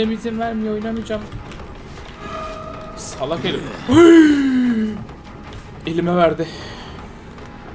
Annem izin vermiyor oynamayacağım. Salak elim. Elime verdi.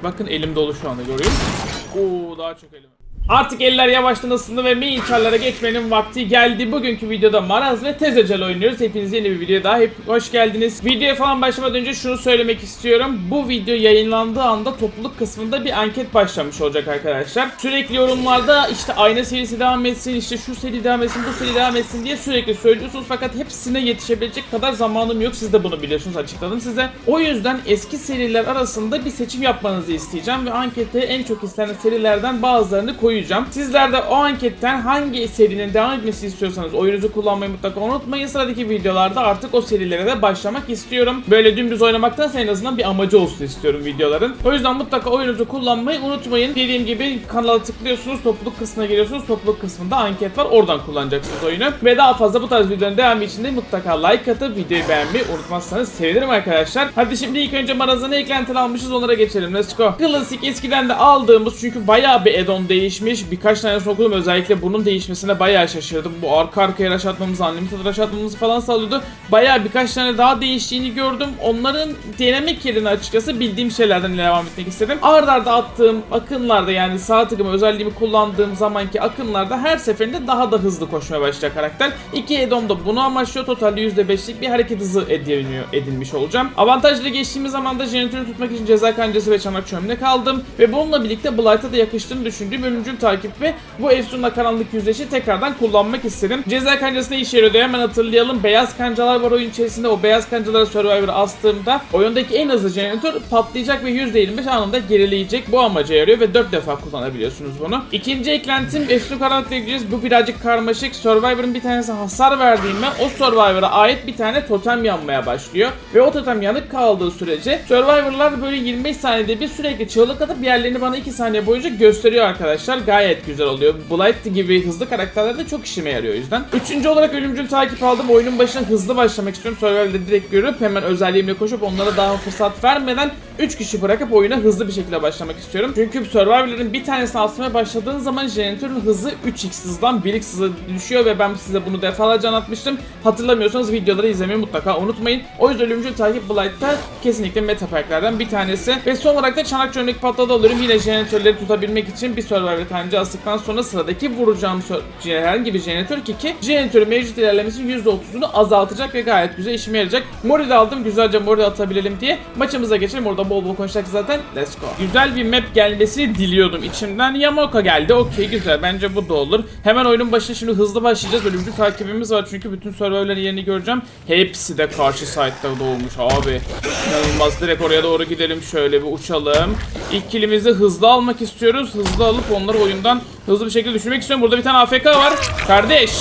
Bakın elim dolu şu anda görüyor musunuz? Oo daha çok elim. Artık eller yavaştan ısındı ve main charlara geçmenin vakti geldi. Bugünkü videoda Maraz ve Tezecel oynuyoruz. Hepiniz yeni bir videoya daha hep hoş geldiniz. Videoya falan başlamadan önce şunu söylemek istiyorum. Bu video yayınlandığı anda topluluk kısmında bir anket başlamış olacak arkadaşlar. Sürekli yorumlarda işte aynı serisi devam etsin, işte şu seri devam etsin, bu seri devam etsin diye sürekli söylüyorsunuz. Fakat hepsine yetişebilecek kadar zamanım yok. Siz de bunu biliyorsunuz açıkladım size. O yüzden eski seriler arasında bir seçim yapmanızı isteyeceğim ve ankete en çok istenen serilerden bazılarını koyacağım. Sizler de o anketten hangi serinin devam etmesi istiyorsanız oyunuzu kullanmayı mutlaka unutmayın. Sıradaki videolarda artık o serilere de başlamak istiyorum. Böyle dümdüz oynamaktansa en azından bir amacı olsun istiyorum videoların. O yüzden mutlaka oyunuzu kullanmayı unutmayın. Dediğim gibi kanala tıklıyorsunuz, topluluk kısmına geliyorsunuz. Topluluk kısmında anket var. Oradan kullanacaksınız oyunu. Ve daha fazla bu tarz videoların devamı için de mutlaka like atıp videoyu beğenmeyi unutmazsanız sevinirim arkadaşlar. Hadi şimdi ilk önce marazana eklentiler almışız onlara geçelim. Let's go. Klasik eskiden de aldığımız çünkü bayağı bir add-on değişmiş. Birkaç tane okudum özellikle bunun değişmesine bayağı şaşırdım. Bu arka arkaya rush atmamızı, unlimited rush atmamızı falan sağlıyordu. Bayağı birkaç tane daha değiştiğini gördüm. Onların denemek yerine açıkçası bildiğim şeylerden devam etmek istedim. Arda arda attığım akınlarda yani sağ tıkımı özelliğimi kullandığım zamanki akınlarda her seferinde daha da hızlı koşmaya başlayacak karakter. İki add-on da bunu amaçlıyor. Totalde %5'lik bir hareket hızı ediniyor, edinmiş olacağım. Avantajlı geçtiğimiz zaman da jeneratörü tutmak için ceza kancası ve çanak çömlek aldım. Ve bununla birlikte Blight'a da yakıştığını düşündüğüm ölümcül takip ve bu Efsun'la karanlık yüzleşi tekrardan kullanmak istedim. Ceza kancası ne işe yarıyor hemen hatırlayalım. Beyaz kancalar var oyun içerisinde. O beyaz kancalara Survivor'ı astığımda oyundaki en hızlı jeneratör patlayacak ve %25 anında gerileyecek. Bu amaca yarıyor ve 4 defa kullanabiliyorsunuz bunu. İkinci eklentim Efsun karanlıkla ilgili. Bu birazcık karmaşık. Survivor'ın bir tanesi hasar verdiğinde o Survivor'a ait bir tane totem yanmaya başlıyor. Ve o totem yanık kaldığı sürece Survivor'lar böyle 25 saniyede bir sürekli çığlık atıp yerlerini bana 2 saniye boyunca gösteriyor arkadaşlar. Gayet güzel oluyor. Blight gibi hızlı karakterlerde çok işime yarıyor o yüzden. Üçüncü olarak ölümcül takip aldım. Oyunun başına hızlı başlamak istiyorum. Survivor'da direkt görüp hemen özelliğimle koşup onlara daha fırsat vermeden 3 kişi bırakıp oyuna hızlı bir şekilde başlamak istiyorum. Çünkü Survivor'ların bir tanesini asmaya başladığın zaman jeneratörün hızı 3x hızdan 1x hıza düşüyor ve ben size bunu defalarca anlatmıştım. Hatırlamıyorsanız videoları izlemeyi mutlaka unutmayın. O yüzden ölümcül takip Blight'ta kesinlikle meta pack'lerden bir tanesi. Ve son olarak da çanak çömlek patladı alıyorum. Yine jeneratörleri tutabilmek için bir Survivor kanca astıktan sonra sıradaki vuracağım herhangi bir jeneratör ki ki jeneratörün mevcut ilerlemesinin %30'unu azaltacak ve gayet güzel işime yarayacak. Mori de aldım güzelce Mori atabilelim diye. Maçımıza geçelim. Orada bol bol konuşacak zaten. Let's go. Güzel bir map gelmesini diliyordum içimden. Yamaoka geldi. Okey güzel. Bence bu da olur. Hemen oyunun başına şimdi hızlı başlayacağız. Ölümcül takibimiz var çünkü bütün serverlerin yerini göreceğim. Hepsi de karşı site'da doğmuş abi. İnanılmaz. Direkt oraya doğru gidelim. Şöyle bir uçalım. İlk kilimizi hızlı almak istiyoruz. Hızlı alıp onları oyundan hızlı bir şekilde düşürmek istiyorum. Burada bir tane AFK var. Kardeş.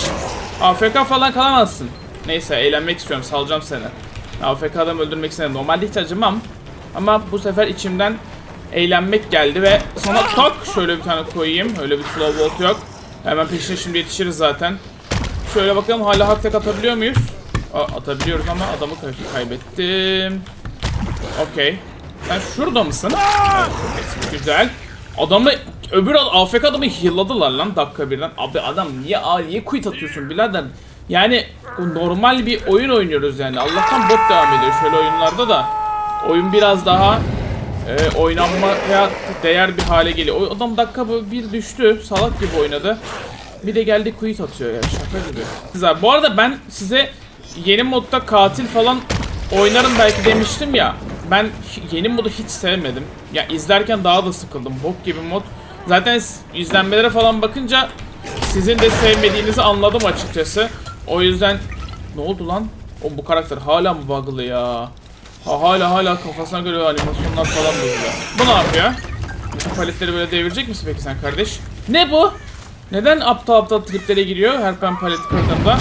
AFK falan kalamazsın. Neyse eğlenmek istiyorum. Salacağım seni. AFK adam öldürmek istedim. Normalde hiç acımam. Ama bu sefer içimden eğlenmek geldi ve sana tak şöyle bir tane koyayım. Öyle bir slow volt yok. Hemen peşine şimdi yetişiriz zaten. Şöyle bakalım hala hak atabiliyor muyuz? Aa, atabiliyoruz ama adamı kay- kaybettim. Okey. Sen şurada mısın? Evet, güzel. Adamı öbür ad- AFK adamı healadılar lan dakika birden. Abi adam niye niye quit atıyorsun birader? Yani normal bir oyun oynuyoruz yani. Allah'tan bot devam ediyor şöyle oyunlarda da. Oyun biraz daha e, oynanmaya değer bir hale geliyor. O adam dakika bir düştü. Salak gibi oynadı. Bir de geldi quit atıyor ya şaka gibi. Güzel. Bu arada ben size yeni modda katil falan oynarım belki demiştim ya. Ben yeni modu hiç sevmedim. Ya izlerken daha da sıkıldım. Bok gibi mod. Zaten izlenmelere falan bakınca sizin de sevmediğinizi anladım açıkçası. O yüzden ne oldu lan? O bu karakter hala mı bug'lı ya? Ha, hala hala kafasına göre animasyonlar falan bozuyor. Bu ne yapıyor? Bu paletleri böyle devirecek misin peki sen kardeş? Ne bu? Neden aptal aptal triplere giriyor her ben palet kırdığımda?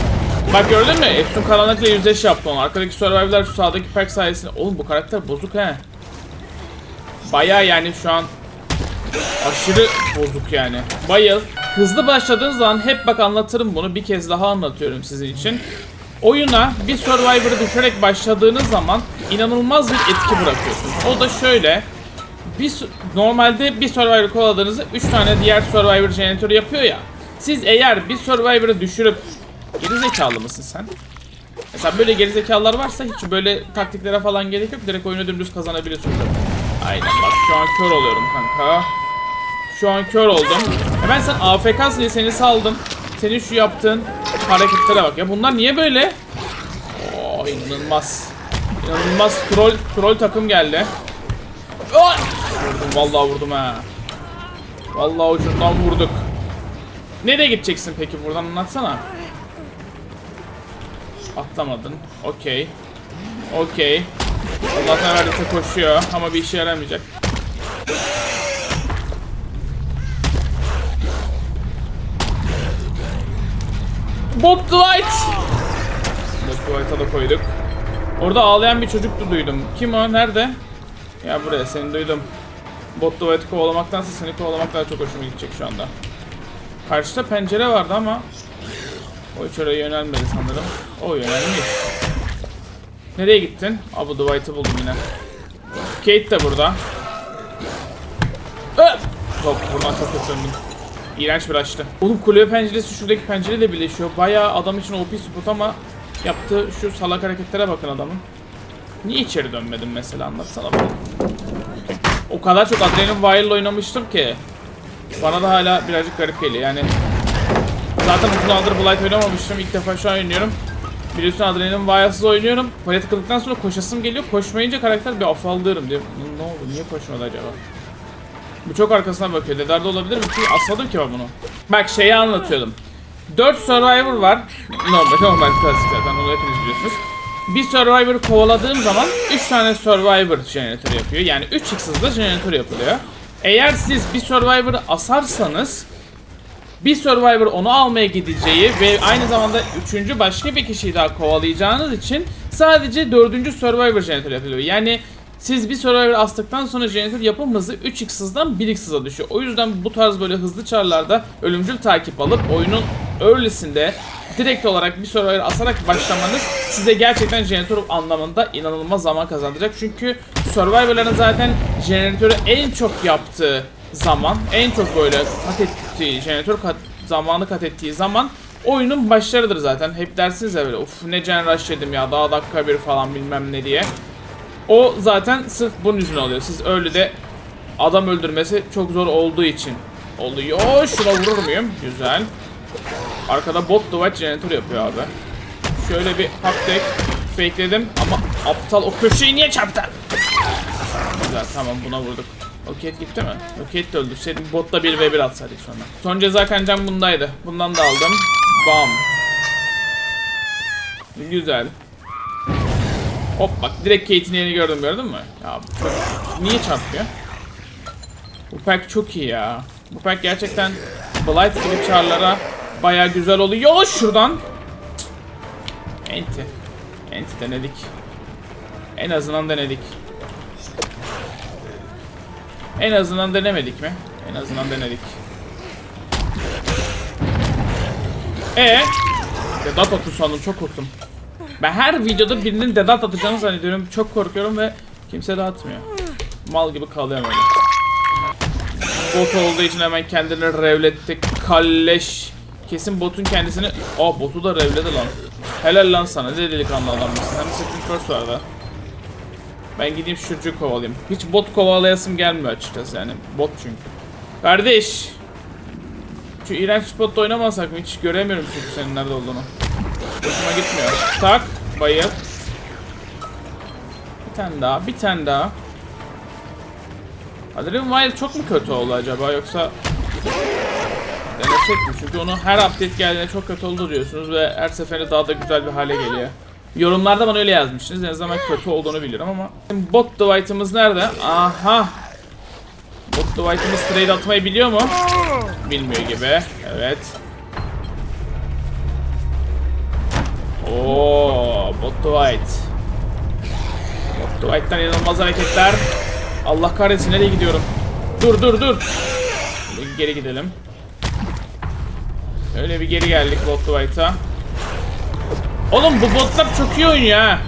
Bak gördün mü? Efsun karanlıkla yüzleş yaptı onu. Arkadaki survivor'lar şu sağdaki perk sayesinde. Oğlum bu karakter bozuk he. Baya yani şu an aşırı bozuk yani. Bayıl. Hızlı başladığın zaman hep bak anlatırım bunu. Bir kez daha anlatıyorum sizin için. Oyuna bir Survivor'ı düşerek başladığınız zaman inanılmaz bir etki bırakıyorsunuz. O da şöyle. Bir normalde bir Survivor kovaladığınızda 3 tane diğer Survivor jeneratörü yapıyor ya. Siz eğer bir Survivor'ı düşürüp Geri zekalı mısın sen? Mesela böyle geri zekalılar varsa hiç böyle taktiklere falan gerek yok. Direkt oyunu dümdüz kazanabiliyorsun. Aynen bak şu an kör oluyorum kanka. Şu an kör oldum. Hemen sen AFK'sın diye seni saldım. Senin şu yaptığın hareketlere bak. Ya bunlar niye böyle? Oo inanılmaz. İnanılmaz troll troll takım geldi. Vurdum vallahi vurdum ha. Vallahi ucundan vurduk. Nereye gideceksin peki buradan anlatsana. Atlamadın. Okey. Okey. Allah'tan verdiyse koşuyor ama bir işe yaramayacak. Bob Dwight! Bob Dwight'a da koyduk. Orada ağlayan bir çocuk da duydum. Kim o? Nerede? Ya buraya seni duydum. Bot Dwight'ı kovalamaktansa seni kovalamak daha çok hoşuma gidecek şu anda. Karşıda pencere vardı ama o hiç oraya yönelmedi sanırım. O yönelmiş. Nereye gittin? Aa bu Dwight'ı buldum yine. Kate de burada. Öp! Hop buradan çok döndüm. İğrenç bir açtı. Oğlum kulübe penceresi şuradaki pencereyle birleşiyor. Bayağı adam için OP spot ama yaptığı şu salak hareketlere bakın adamın. Niye içeri dönmedin mesela anlatsana bana. O kadar çok Adrenalin Wild oynamıştım ki. Bana da hala birazcık garip geliyor yani. Zaten uzun zamandır Blight oynamamıştım. İlk defa şu an oynuyorum. Biliyorsun Adrenalin Wild'sız oynuyorum. Palet kıldıktan sonra koşasım geliyor. Koşmayınca karakter bir afallıyorum diyor. Ne oldu? Niye koşmadı acaba? Bu çok arkasına bakıyor. Dedarda olabilir mi? Çünkü asmadım ki ben bunu. Bak şeyi anlatıyordum. 4 Survivor var. Normal, normal klasik zaten onu hepiniz biliyorsunuz. Bir Survivor kovaladığım zaman 3 tane Survivor jeneratör yapıyor. Yani 3 x'ızda jeneratör yapılıyor. Eğer siz bir Survivor'ı asarsanız bir Survivor onu almaya gideceği ve aynı zamanda üçüncü başka bir kişiyi daha kovalayacağınız için sadece dördüncü Survivor jeneratör yapılıyor. Yani siz bir Survivor astıktan sonra jeneratör yapım hızı 3x hızdan 1x hıza düşüyor. O yüzden bu tarz böyle hızlı çarlarda ölümcül takip alıp oyunun early'sinde direkt olarak bir Survivor asarak başlamanız size gerçekten jeneratör anlamında inanılmaz zaman kazandıracak. Çünkü Survivor'ların zaten jeneratörü en çok yaptığı zaman, en çok böyle kat ettiği, jeneratör kat, zamanı kat ettiği zaman oyunun başlarıdır zaten. Hep dersiniz ya böyle uf ne gen rush yedim ya daha dakika bir falan bilmem ne diye. O zaten sırf bunun yüzünden oluyor. Siz öyle de adam öldürmesi çok zor olduğu için oluyor. Şuna vurur muyum? Güzel. Arkada bot duvar jeneratör yapıyor abi. Şöyle bir haptek fakeledim ama aptal o köşeyi niye çarptı? Güzel tamam buna vurduk. Kate gitti mi? Kate de öldü. Senin botla 1v1 atsaydık sonra. Son ceza kancam bundaydı. Bundan da aldım. Bam. Güzel. Hop bak direkt Kate'in yerini gördüm gördün mü? Ya niye çarpıyor? Bu pack çok iyi ya. Bu pack gerçekten Blight gibi çarlara baya güzel oluyor. Şuradan. Enti. Enti denedik. En azından denedik. En azından denemedik mi? En azından denedik. E Dedat atı sandım çok korktum. Ben her videoda birinin dedat atacağını zannediyorum. Çok korkuyorum ve kimse de atmıyor. Mal gibi kalıyorum öyle. Bot olduğu için hemen kendini revletti. Kalleş. Kesin botun kendisini... Aa botu da revledi lan. Helal lan sana. Ne delikanlı adammışsın. Hem second first vardı. Ben gideyim şu çocuğu kovalayayım. Hiç bot kovalayasım gelmiyor açıkçası yani. Bot çünkü. Kardeş. Şu iğrenç spotta oynamasak mı? Hiç göremiyorum çünkü senin nerede olduğunu. Hoşuma gitmiyor. Tak. Bayıl. Bir tane daha. Bir tane daha. Adrian Wild çok mu kötü oldu acaba yoksa denesek mi? Çünkü onu her update geldiğinde çok kötü oldu diyorsunuz ve her seferinde daha da güzel bir hale geliyor. Yorumlarda bana öyle yazmıştınız. Ne zaman kötü olduğunu biliyorum ama. Bot Dwight'ımız nerede? Aha. Bot Dwight'ımız trade atmayı biliyor mu? Bilmiyor gibi. Evet. Oo, Bot Dwight. Bot Dwight'tan inanılmaz hareketler. Allah kahretsin nereye gidiyorum? Dur dur dur. Geri gidelim. Öyle bir geri geldik Bot Dwight'a. Oğlum bu botlar çok iyi oynuyor ha.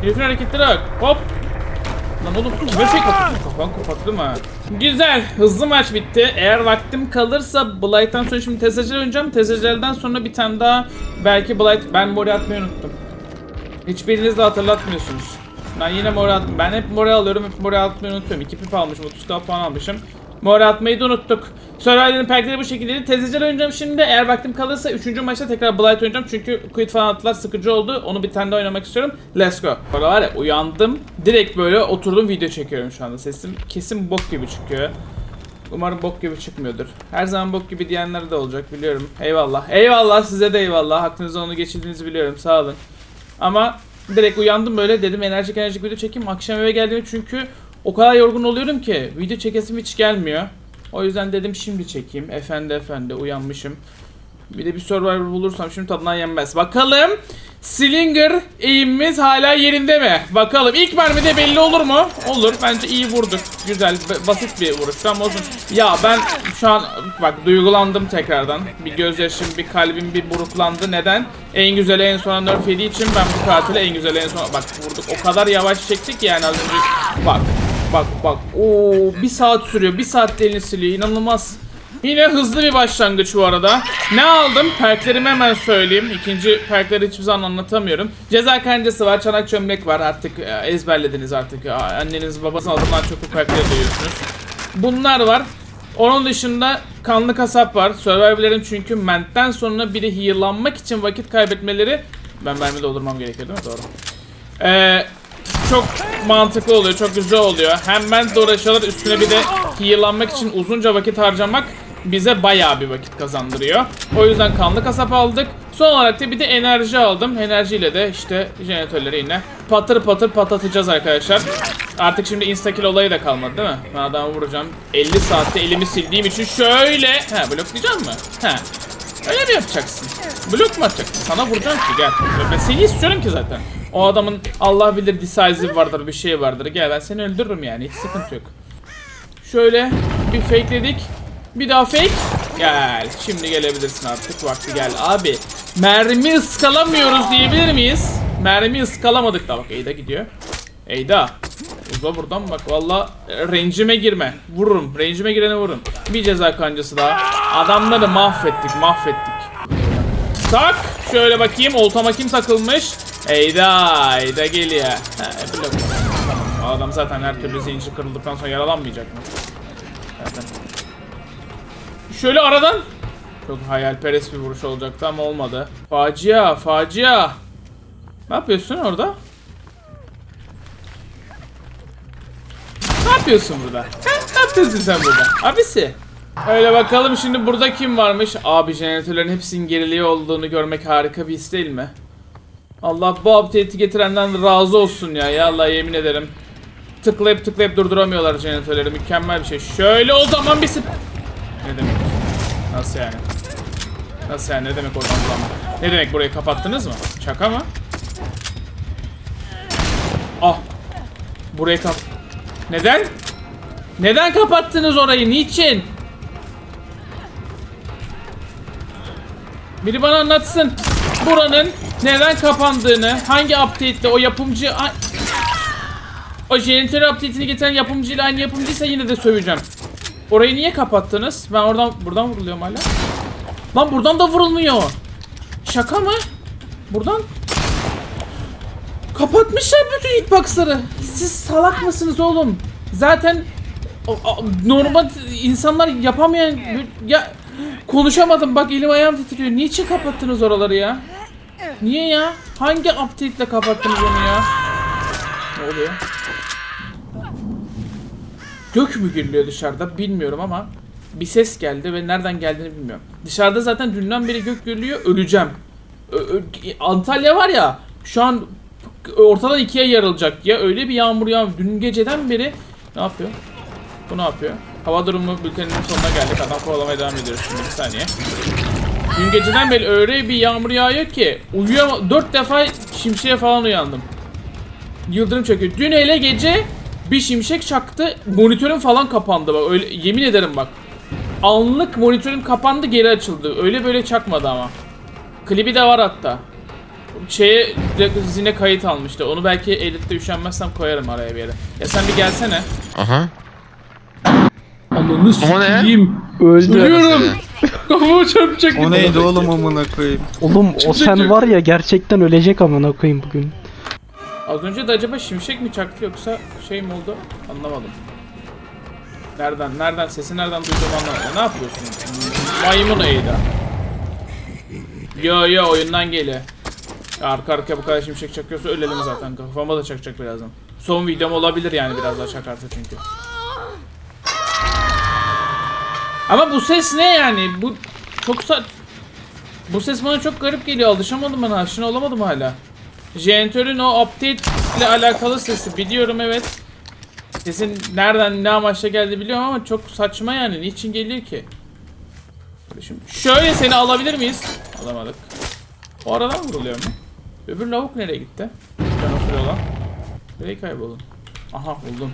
Herifin hareketlere bak. Hop. Lan oğlum kime fake atıyorsun? Kafan kopattım ha. Güzel. Hızlı maç bitti. Eğer vaktim kalırsa Blight'tan sonra şimdi TSC'de oynayacağım. TSC'den sonra bir tane daha belki Blight... Ben Mori atmayı unuttum. Hiçbiriniz de hatırlatmıyorsunuz. Ben yine Mori attım. Ben hep Mori alıyorum, hep Mori atmayı unutuyorum. 2 pip almışım, 30 kal puan almışım. Mori atmayı da unuttuk. Survivor'ın perkleri bu şekilde. Tezeceğiz oynayacağım şimdi. Eğer vaktim kalırsa 3. maçta tekrar Blight oynayacağım. Çünkü Quit falan attılar sıkıcı oldu. Onu bir tane daha oynamak istiyorum. Let's go. Böyle var ya uyandım. Direkt böyle oturdum video çekiyorum şu anda. Sesim kesin bok gibi çıkıyor. Umarım bok gibi çıkmıyordur. Her zaman bok gibi diyenler de olacak biliyorum. Eyvallah. Eyvallah size de eyvallah. Hakkınızda onu geçirdiğinizi biliyorum. Sağ olun. Ama direkt uyandım böyle dedim enerjik enerjik video çekeyim. Akşam eve geldim çünkü o kadar yorgun oluyorum ki video çekesim hiç gelmiyor. O yüzden dedim şimdi çekeyim. Efendi efendi uyanmışım. Bir de bir Survivor bulursam şimdi tadından yenmez. Bakalım Slinger eğimimiz hala yerinde mi? Bakalım ilk mermide belli olur mu? Olur. Bence iyi vurduk. Güzel. basit bir vuruş. Ama olsun. Ya ben şu an bak duygulandım tekrardan. Bir gözyaşım, bir kalbim bir buruklandı. Neden? En güzeli en sona nerf için ben bu katili en güzeli en sona... Bak vurduk. O kadar yavaş çektik yani az önce. Bak. Bak bak. Oo bir saat sürüyor. Bir saat elini siliyor. İnanılmaz. Yine hızlı bir başlangıç bu arada. Ne aldım? Perklerimi hemen söyleyeyim. İkinci perkleri hiçbir zaman anlatamıyorum. Ceza kancası var, çanak çömlek var artık e, ezberlediniz artık. Anneniz babanızın adından çok bu perkleri duyuyorsunuz. Bunlar var. Onun dışında kanlı kasap var. Survivor'ların çünkü mentten sonra biri heal'lanmak için vakit kaybetmeleri... Ben mermi doldurmam gerekiyor değil mi? Doğru. Ee, çok mantıklı oluyor, çok güzel oluyor. Hem ben uğraşıyorlar, üstüne bir de heal'lanmak için uzunca vakit harcamak bize bayağı bir vakit kazandırıyor. O yüzden kanlı kasap aldık. Son olarak da bir de enerji aldım. Enerjiyle de işte jeneratörleri yine patır patır patlatacağız arkadaşlar. Artık şimdi instakill olayı da kalmadı değil mi? Ben adamı vuracağım. 50 saatte elimi sildiğim için şöyle... He bloklayacağım mı? He. Öyle mi yapacaksın? Blok mu atacaksın? Sana vuracağım ki gel. Ben seni istiyorum ki zaten. O adamın Allah bilir decisive vardır bir şey vardır. Gel ben seni öldürürüm yani hiç sıkıntı yok. Şöyle bir fakeledik. Bir daha fake. Gel. Şimdi gelebilirsin artık. Vakti gel. Abi mermi ıskalamıyoruz diyebilir miyiz? Mermi ıskalamadık da bak Eyda gidiyor. Eyda. Uza buradan bak valla range'ime girme. Vururum. Range'ime girene vururum. Bir ceza kancası daha. Adamları mahvettik mahvettik. Tak. Şöyle bakayım. Oltama kim takılmış? Eyda. Eyda geliyor. Ha, blok. Tamam. Adam zaten her türlü zincir kırıldıktan sonra yaralanmayacak mı? Zaten. Şöyle aradan. Çok hayalperest bir vuruş olacaktı ama olmadı. Facia, facia. Ne yapıyorsun orada? Yapıyorsun burada? Ne yapıyorsun sen burada? Abisi. Öyle bakalım şimdi burada kim varmış? Abi jeneratörlerin hepsinin geriliği olduğunu görmek harika bir his değil mi? Allah bu update'i getirenden razı olsun ya. Ya Allah yemin ederim. Tıklayıp tıklayıp durduramıyorlar jeneratörleri. Mükemmel bir şey. Şöyle o zaman bir. Ne demek? Nasıl yani? Nasıl yani? Ne demek oradan bulamam? Ne demek burayı kapattınız mı? Şaka mı? Ah. Burayı kap... Neden? Neden kapattınız orayı? Niçin? Biri bana anlatsın. Buranın neden kapandığını, hangi update'te o yapımcı... O jeneratör update'ini getiren yapımcıyla aynı yapımcıysa yine de söveceğim. Orayı niye kapattınız? Ben oradan buradan vuruluyorum hala. Lan buradan da vurulmuyor. Şaka mı? Buradan Kapatmışlar bütün hitboxları. Siz salak mısınız oğlum? Zaten normal insanlar yapamayan ya konuşamadım bak elim ayağım titriyor. Niçin kapattınız oraları ya? Niye ya? Hangi update ile kapattınız onu ya? Ne oluyor? Gök mü gürlüyor dışarıda bilmiyorum ama bir ses geldi ve nereden geldiğini bilmiyorum. Dışarıda zaten dünden beri gök gürlüyor öleceğim. Ö- Antalya var ya şu an ortadan ikiye yarılacak ya öyle bir yağmur yağmur. Dün geceden beri ne yapıyor? Bu ne yapıyor? Hava durumu bülteninin sonuna geldik. Adam kovalamaya devam ediyoruz şimdi bir saniye. Dün geceden beri öyle bir yağmur yağıyor ki uyuyama dört defa şimşeğe falan uyandım. Yıldırım çöküyor. Dün hele gece bir şimşek çaktı. Monitörüm falan kapandı bak. Öyle yemin ederim bak. Anlık monitörüm kapandı geri açıldı. Öyle böyle çakmadı ama. Klibi de var hatta. Şeye zine kayıt almıştı. Onu belki editte üşenmezsem koyarım araya bir yere. Ya sen bir gelsene. Aha. Ananı sikeyim. Öldü. Ölüyorum. Kafama çarpacak. O neydi oğlum amına koyayım? Oğlum o sen var ya gerçekten ölecek amına koyayım bugün. Az önce de acaba şimşek mi çaktı yoksa şey mi oldu? Anlamadım. Nereden, nereden, sesi nereden duydum anlamadım. Ne yapıyorsun? Maymun Eyda. Yo yo oyundan geliyor. Arka arkaya bu kadar şimşek çakıyorsa ölelim zaten. Kafama da çakacak birazdan. Son videom olabilir yani biraz daha çakarsa çünkü. Ama bu ses ne yani? Bu çok sa... Bu ses bana çok garip geliyor. Alışamadım ben aşina olamadım hala. Jeneratörün o update ile alakalı sesi biliyorum evet. Sesin nereden ne amaçla geldi biliyorum ama çok saçma yani. Niçin geliyor ki? Şimdi şöyle seni alabilir miyiz? Alamadık. O aradan vuruluyor mu? Öbür lavuk nereye gitti? Can oturuyor lan. Nereye kayboldun? Aha buldum.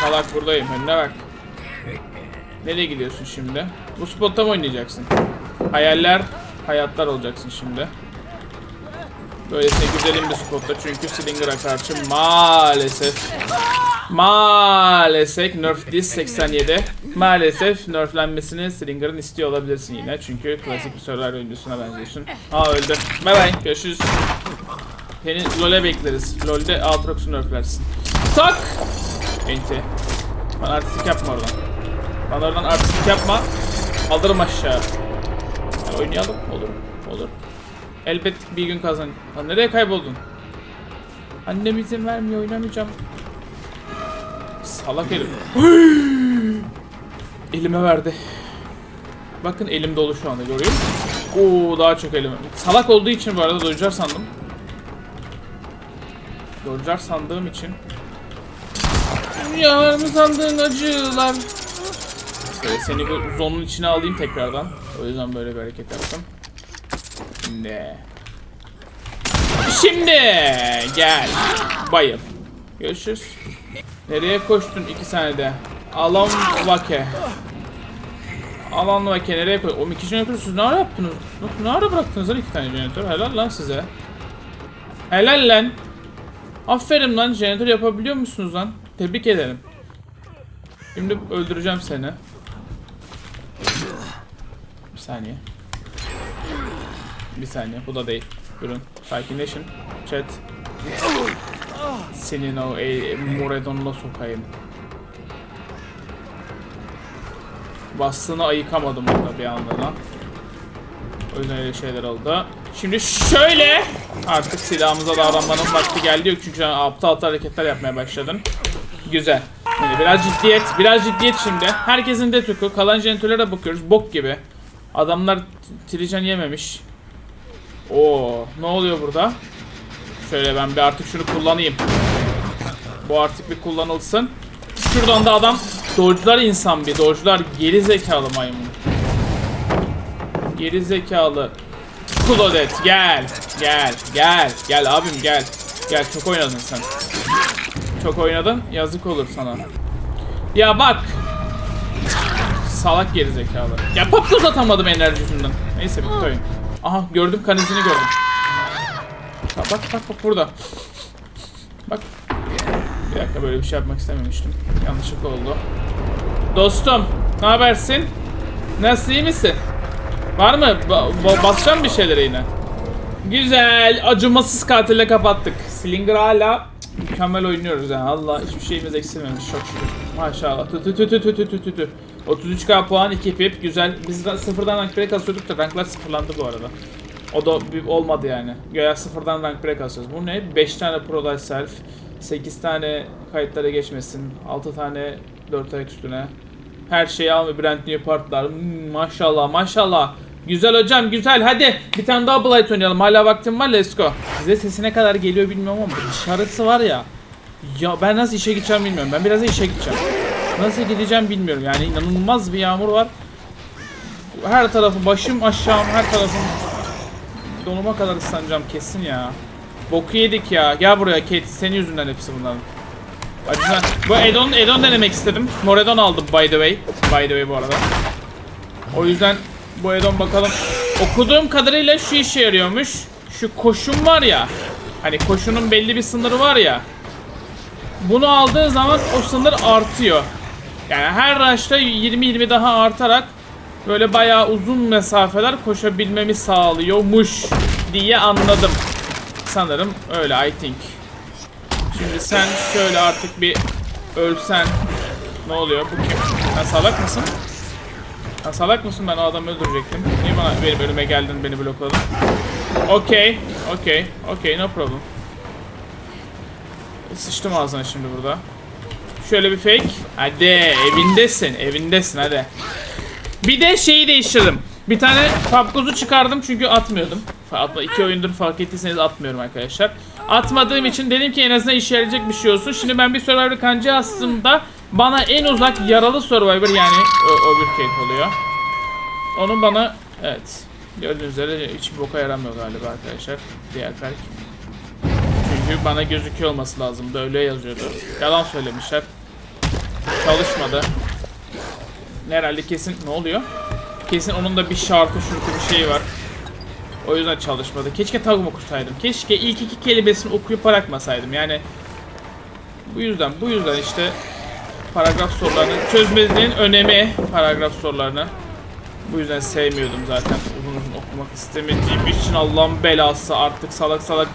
Salak buradayım önüne bak. Nereye gidiyorsun şimdi? Bu spotta mı oynayacaksın? Hayaller, hayatlar olacaksın şimdi. Böylesine güzelim bir spotta çünkü Slinger'a karşı maalesef Maalesef Nerf Dis 87 Maalesef nerflenmesini Slinger'ın istiyor olabilirsin yine. Çünkü klasik bir Survivor oyuncusuna benziyorsun. Aa öldü. Bye bye görüşürüz. Seni LoL'e bekleriz. LoL'de Aatrox'u nerflersin. Tak! Enti. Bana artistik yapma oradan. Bana oradan artistik yapma. Alırım aşağı. Ya Oynayalım. Olur. Olur. Elbet bir gün kazan. Lan nereye kayboldun? Annem izin vermiyor. Oynamayacağım. Salak herif. Elime verdi. Bakın elim dolu şu anda görüyor musun? Oo daha çok elime. Salak olduğu için bu arada Dodger sandım. Dodger sandığım için. Dünyalar mı sandığın acılar? Böyle seni zonun içine alayım tekrardan. O yüzden böyle bir hareket yaptım. Şimdi. Şimdi gel. Bayıl. Görüşürüz. Nereye koştun iki saniyede? Alan vake. Alan vake nereye koy? O iki jeneratörü siz ne yaptınız? Ne, ne ara bıraktınız lan iki tane jeneratör? Helal lan size. Helal lan. Aferin lan jeneratör yapabiliyor musunuz lan? Tebrik ederim. Şimdi öldüreceğim seni. Bir saniye. Bir saniye bu da değil. Durun sakinleşin. Chat. Senin o e, Moredon'la sokayım. Bastığını ayıkamadım orada bir anda. O yüzden öyle şeyler oldu. Şimdi şöyle artık silahımıza davranmanın vakti geldi yok çünkü sen aptal aptal hareketler yapmaya başladın. Güzel. Şimdi biraz ciddiyet, biraz ciddiyet şimdi. Herkesin de tuku, kalan jeneratörlere bakıyoruz. Bok gibi. Adamlar trijen yememiş. Oo, ne oluyor burada? Şöyle ben bir artık şunu kullanayım. Bu artık bir kullanılsın. Şuradan da adam dodge'lar insan bir dodge'lar geri zekalı maymun. Geri zekalı. Claudette gel. Gel. Gel. Gel abim gel. Gel çok oynadın sen. Çok oynadın. Yazık olur sana. Ya bak. Salak geri zekalı. Ya pop uzatamadım enerji yüzünden. Neyse bitti oyun. Aha gördüm kan izini gördüm. Ha, bak bak bak burada. Bak. Bir dakika böyle bir şey yapmak istememiştim. Yanlışlıkla oldu. Dostum, ne habersin? Nasıl iyi misin? Var mı? Ba ba basacağım bir şeylere yine. Güzel. Acımasız katille kapattık. Slinger hala mükemmel oynuyoruz yani. Allah hiçbir şeyimiz eksilmemiş. Çok şükür. Maşallah. Tü tü tü tü tü tü tü tü. 33k puan 2 pip. Güzel. Biz sıfırdan rank break asıyorduk da ranklar sıfırlandı bu arada. O da bir olmadı yani. Göya sıfırdan rank break kasıyoruz. Bu ne? 5 tane pro life self. 8 tane kayıtlara geçmesin. 6 tane 4 ayak üstüne. Her şeyi alma Brand New Part'lar. Hmm, maşallah maşallah. Güzel hocam güzel hadi bir tane daha Blight oynayalım hala vaktim var let's go. Size sesi ne kadar geliyor bilmiyorum ama dışarısı var ya. Ya ben nasıl işe gideceğim bilmiyorum ben biraz işe gideceğim. Nasıl gideceğim bilmiyorum yani inanılmaz bir yağmur var. Her tarafı başım aşağım her tarafım donuma kadar ıslanacağım kesin ya. Boku yedik ya gel buraya Kate senin yüzünden hepsi bunların. Acıdan. Bu Edon, Edon denemek istedim. Moredon aldım by the way. By the way bu arada. O yüzden bu Edon bakalım okuduğum kadarıyla şu işe yarıyormuş. Şu koşun var ya. Hani koşunun belli bir sınırı var ya. Bunu aldığı zaman o sınır artıyor. Yani her rush'ta 20-20 daha artarak böyle bayağı uzun mesafeler koşabilmemi sağlıyormuş diye anladım. Sanırım öyle I think. Şimdi sen şöyle artık bir ölsen ne oluyor? Bu kim? Sen salak mısın? Sen salak mısın? Ben o adamı öldürecektim. Niye bana benim önüme geldin beni blokladın? Okey, okey, okey, no problem. Sıçtım ağzına şimdi burada. Şöyle bir fake. Hadi evindesin, evindesin hadi. Bir de şeyi değiştirdim. Bir tane papkozu çıkardım çünkü atmıyordum. Atma, iki oyundur fark ettiyseniz atmıyorum arkadaşlar. Atmadığım için dedim ki en azından işe yarayacak bir şey olsun. Şimdi ben bir Survivor kancı astığımda bana en uzak yaralı Survivor yani o, o bir cake oluyor. Onun bana evet gördüğünüz üzere hiç boka yaramıyor galiba arkadaşlar. Diğer perk. Çünkü bana gözüküyor olması lazımdı. Öyle yazıyordu. Yalan söylemişler. Çalışmadı. Herhalde kesin ne oluyor? Kesin onun da bir şartı şurtu bir şey var. O yüzden çalışmadı. Keşke tagım okusaydım. Keşke ilk iki kelimesini okuyup bırakmasaydım. Yani bu yüzden bu yüzden işte paragraf sorularını çözmenin önemi paragraf sorularını. Bu yüzden sevmiyordum zaten. Uzun uzun okumak istemediğim için Allah'ın belası artık salak salak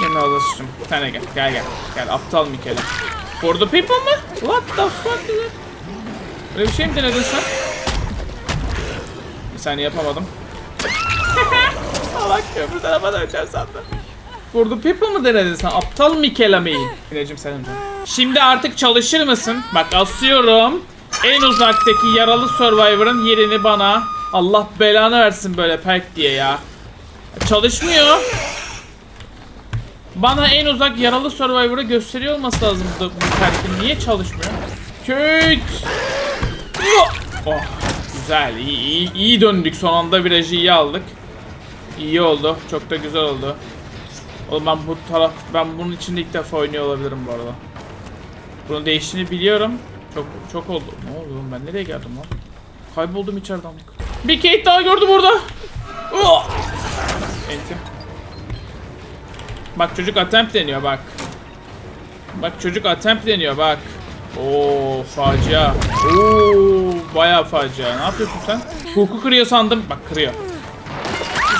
Kendine alıştım. Tane gel. Gel gel. Gel aptal Mikele. For the people mı? What the fuck is it? Öyle bir şey mi denedin sen? Bir saniye yapamadım. Salak köprü tarafa döneceğim sandım. The people mı denedin sen? Aptal Mikele main. Mineciğim senin canım. Şimdi artık çalışır mısın? Bak asıyorum. En uzaktaki yaralı Survivor'ın yerini bana Allah belanı versin böyle perk diye ya. Çalışmıyor. Bana en uzak yaralı Survivor'ı gösteriyor olması lazım bu, perkin. Niye çalışmıyor? Köt. Oh, güzel. İyi, iyi, iyi döndük. Son anda virajı iyi aldık. İyi oldu. Çok da güzel oldu. Oğlum ben bu taraf ben bunun içinde ilk defa oynuyor olabilirim bu arada. Bunun değiştiğini biliyorum. Çok çok oldu. Ne oldu oğlum ben nereye geldim lan? Kayboldum içeriden. Bir Kate daha gördüm orada. Oh! Enti. Bak çocuk attempt deniyor bak. Bak çocuk attempt deniyor bak. Oo facia. Oo bayağı facia. Ne yapıyorsun sen? Hukuku kırıyor sandım. Bak kırıyor.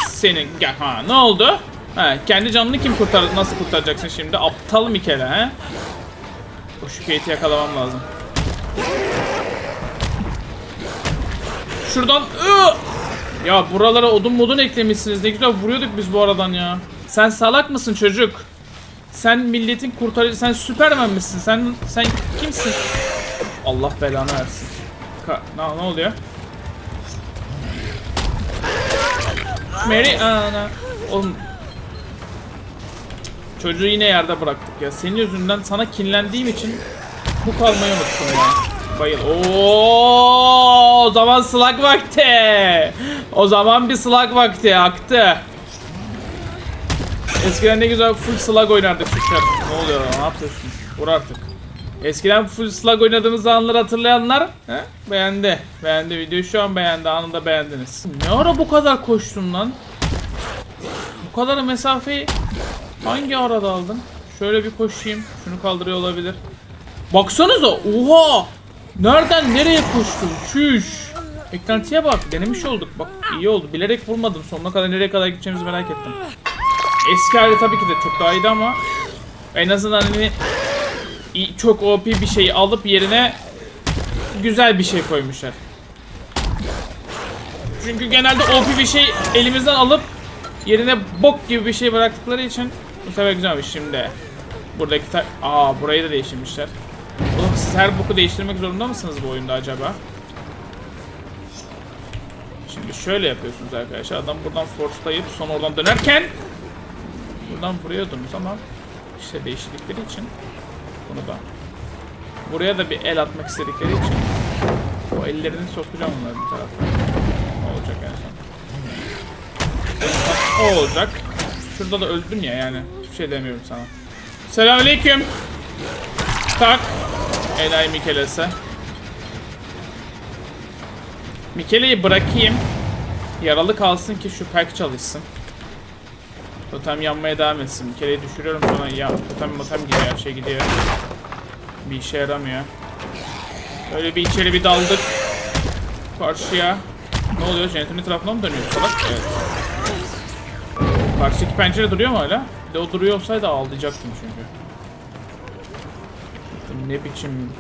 Senin gel ha ne oldu? Ha kendi canını kim kurtar nasıl kurtaracaksın şimdi? Aptal Mikele he? O şu Kate'i yakalamam lazım. Şuradan ıı! Ya buralara odun modun eklemişsiniz. Ne güzel vuruyorduk biz bu aradan ya. Sen salak mısın çocuk? Sen milletin kurtarıcı, sen Süpermen misin? Sen sen kimsin? Allah belanı versin. Ka ne, ne oluyor? Mary ana. Oğlum. Çocuğu yine yerde bıraktık ya. Senin yüzünden sana kinlendiğim için bu kalmayı unuttum ya. Bayıl. Oo, o zaman slag vakti. O zaman bir slag vakti aktı. Eskiden ne güzel full slag oynardık Şükür. Ne oluyor lan? Ne yapıyorsun? Vur artık. Eskiden full slag oynadığımız anları hatırlayanlar he? beğendi. Beğendi videoyu şu an beğendi. Anında beğendiniz. Ne ara bu kadar koştun lan? Bu kadar mesafeyi hangi arada aldın? Şöyle bir koşayım. Şunu kaldırıyor olabilir. Baksanıza. Oha! Nereden nereye koştun? Çüş. Eklentiye bak. Denemiş olduk. Bak iyi oldu. Bilerek vurmadım. Sonuna kadar nereye kadar gideceğimizi merak ettim. Eski hali tabii ki de çok daha iyiydi ama en azından hani çok OP bir şeyi alıp yerine güzel bir şey koymuşlar. Çünkü genelde OP bir şey elimizden alıp yerine bok gibi bir şey bıraktıkları için bu sefer güzelmiş şimdi. Buradaki ta- Aa burayı da değiştirmişler. Oğlum siz her boku değiştirmek zorunda mısınız bu oyunda acaba? Şimdi şöyle yapıyorsunuz arkadaşlar. Adam buradan forcelayıp son oradan dönerken buradan vuruyordunuz ama işte değiştirdikleri için bunu da buraya da bir el atmak istedikleri için o ellerini sokacağım onları bu tarafa. Olacak en son? O olacak. Şurada da öldüm ya yani. Hiçbir şey demiyorum sana. Selamünaleyküm. Tak. Enayi Mikeles'e. Mikele'yi bırakayım. Yaralı kalsın ki şu pack çalışsın. Totem yanmaya devam etsin. Bir kereyi düşürüyorum sonra ya totem motem gidiyor her şey gidiyor. Bir işe yaramıyor. Öyle bir içeri bir daldık. Karşıya. Ne oluyor? Jeneratörün tarafına mı dönüyor salak? Evet. Karşıdaki pencere duruyor mu hala? Bir de o duruyor olsaydı ağlayacaktım çünkü. Ne biçim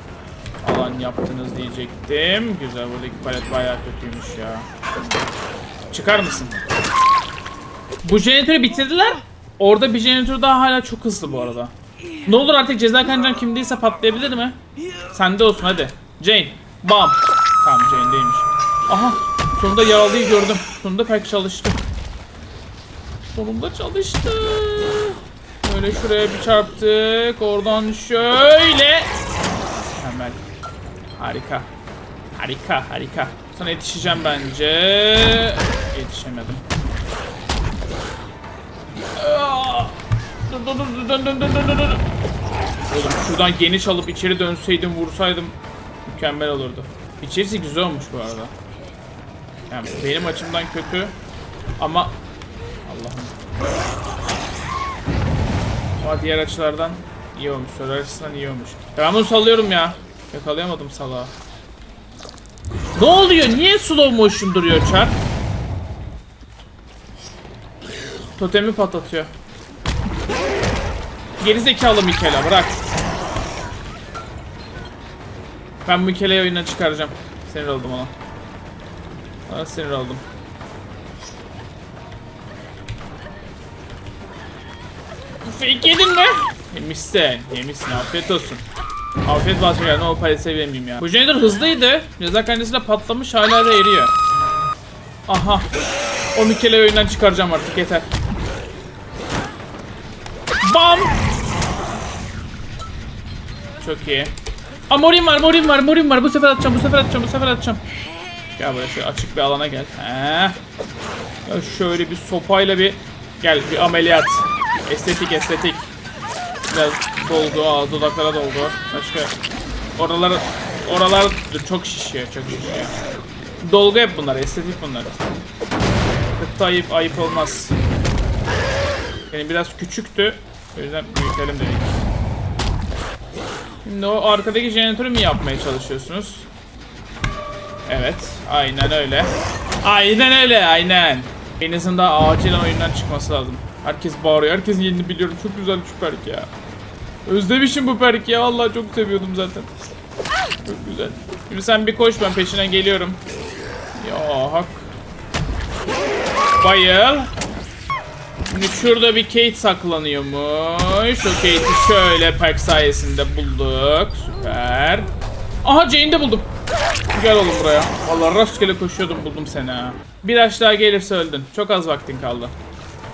alan yaptınız diyecektim. Güzel buradaki palet bayağı kötüymüş ya. Çıkar mısın? Bu jeneratörü bitirdiler. Orada bir jeneratör daha hala çok hızlı bu arada. Ne olur artık ceza kancan kimdeyse patlayabilir mi? Sende olsun hadi. Jane. Bam. Tamam Jane'deymiş. Aha. Sonunda yaralıyı gördüm. Sonunda pek çalıştı. Sonunda çalıştı. Böyle şuraya bir çarptık. Oradan şöyle. Hemen. Harika. Harika, harika. Sana yetişeceğim bence. Dur dur dön dön dön dön dön dön. Oğlum şuradan geniş alıp içeri dönseydim vursaydım mükemmel olurdu. İçerisi güzel olmuş bu arada. Yani benim açımdan kötü ama Allah'ım. Ama diğer açılardan iyi olmuş. Soru açısından iyi olmuş. Ben bunu sallıyorum ya. Yakalayamadım salağı. Ne oluyor? Niye slow motion duruyor çar? Totemi patlatıyor. Gerizekalı Mikela bırak. Ben Mikela'yı oyundan çıkaracağım. Sinir oldum ona. Ona sinir oldum. Fake yedin mi? Yemişsin. Yemişsin. Afiyet olsun. Afiyet olsun yani o parayı sevmeyeyim ya. Bu jeneratör hızlıydı. Ceza kendisiyle patlamış hala da eriyor. Aha. O Mikela'yı oyundan çıkaracağım artık yeter. Bam! Çok iyi. Aa morim var, morim var, morim var. Bu sefer atacağım, bu sefer atacağım, bu sefer atacağım. Gel buraya şöyle açık bir alana gel. Heh. Ya şöyle bir sopayla bir gel bir ameliyat. Estetik estetik. Biraz dolgu, aa, dudaklara dolgu. Başka oralar oralar çok şişiyor, çok şişiyor. Dolgu hep bunlar, estetik bunlar. Hatta ayıp ayıp olmaz. Yani biraz küçüktü. O yüzden büyütelim dedik. Şimdi o arkadaki jeneratörü mü yapmaya çalışıyorsunuz? Evet. Aynen öyle. Aynen öyle. Aynen. En azından acilen oyundan çıkması lazım. Herkes bağırıyor. Herkesin yerini biliyorum. Çok güzel şu perk ya. Özlemişim bu perk ya. Vallahi çok seviyordum zaten. Çok güzel. Şimdi sen bir koş ben peşinden geliyorum. Ya hak. Bayıl. Şimdi şurada bir Kate saklanıyormuş. O Kate'i şöyle perk sayesinde bulduk. Süper. Aha Jane'i de buldum. Gel oğlum buraya. Vallahi rastgele koşuyordum buldum seni ha. Bir aş daha gelirse öldün. Çok az vaktin kaldı.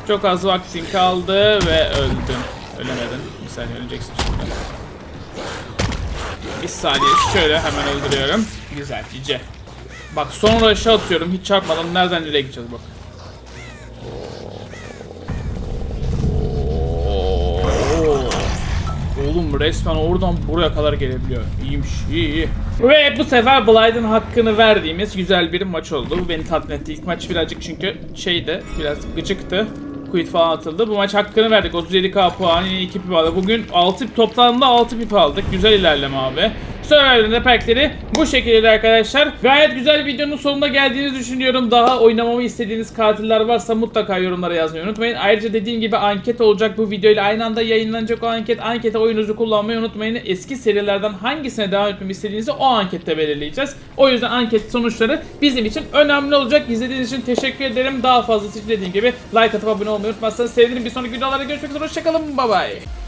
Çok az vaktin kaldı ve öldün. Ölemedin. Bir saniye öleceksin şimdi. Bir saniye şöyle hemen öldürüyorum. Güzel cice. Bak sonra aşağı atıyorum hiç çarpmadan nereden nereye gideceğiz bak. Oğlum resmen oradan buraya kadar gelebiliyor. İyiymiş, iyi iyi. Ve bu sefer Blythe'ın hakkını verdiğimiz güzel bir maç oldu. Beni tatmin etti. İlk maç birazcık çünkü şeydi, biraz gıcıktı. Quit falan atıldı. Bu maç hakkını verdik. 37k puan, yine 2 pip aldık. Bugün 6 toplamda 6 pip aldık. Güzel ilerleme abi. Survivor'ın perkleri bu şekilde arkadaşlar. Gayet güzel videonun sonuna geldiğinizi düşünüyorum. Daha oynamamı istediğiniz katiller varsa mutlaka yorumlara yazmayı unutmayın. Ayrıca dediğim gibi anket olacak bu videoyla aynı anda yayınlanacak o anket. Ankete oyununuzu kullanmayı unutmayın. Eski serilerden hangisine devam etmemi istediğinizi o ankette belirleyeceğiz. O yüzden anket sonuçları bizim için önemli olacak. İzlediğiniz için teşekkür ederim. Daha fazlası için dediğim gibi like atıp abone olmayı unutmazsanız sevinirim. Bir sonraki videolarda görüşmek üzere. Hoşçakalın. Bye bye.